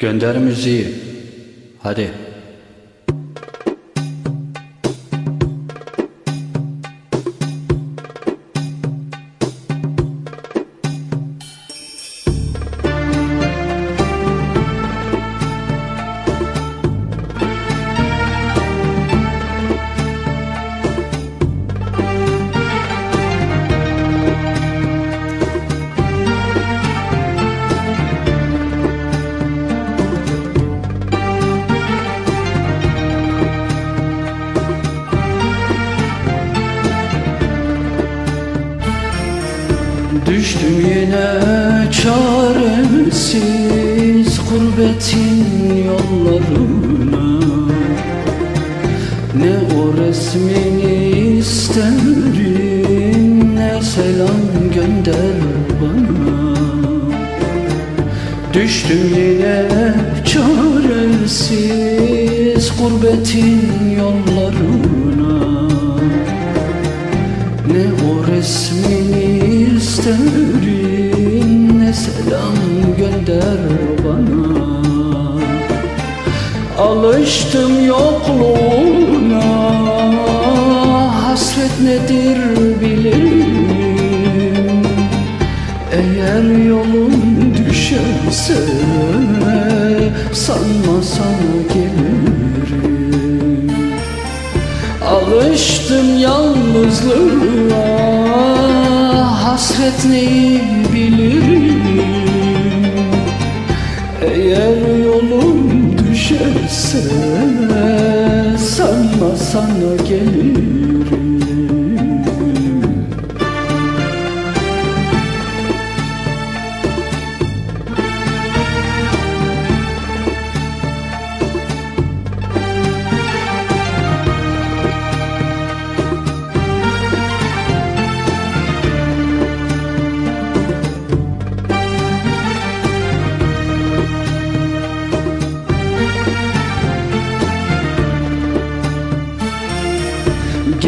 Gönder müziği. Hadi. Düştüm yine çaresiz gurbetin yollarına. Ne o resmini isterim ne selam gönder bana. Düştüm yine çaresiz gurbetin yollarına. Ne o resmini isterim Ne selam gönder bana. Alıştım yokluğuna Hasret nedir bilirim. Eğer yolun düşerse Sanma sana gelirim. Alıştım yalnızlığa Hasret neyi bilirim? Eğer yolum düşerse Sanma sana gelirim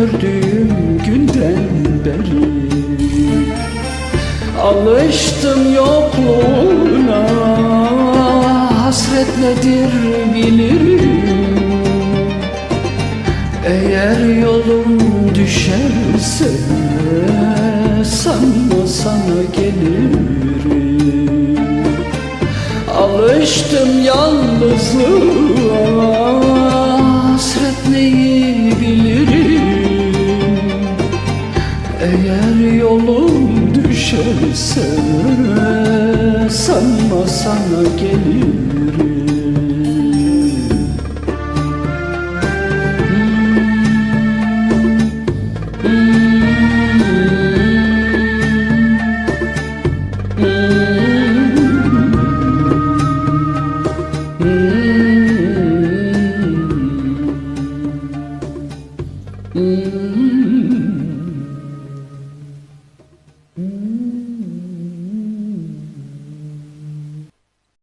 gördüğüm günden beri Alıştım yokluğuna hasret nedir bilirim. Eğer yolum düşerse sanma sana gelirim. Alıştım yalnızlığa düşerse Sanma sana gelirim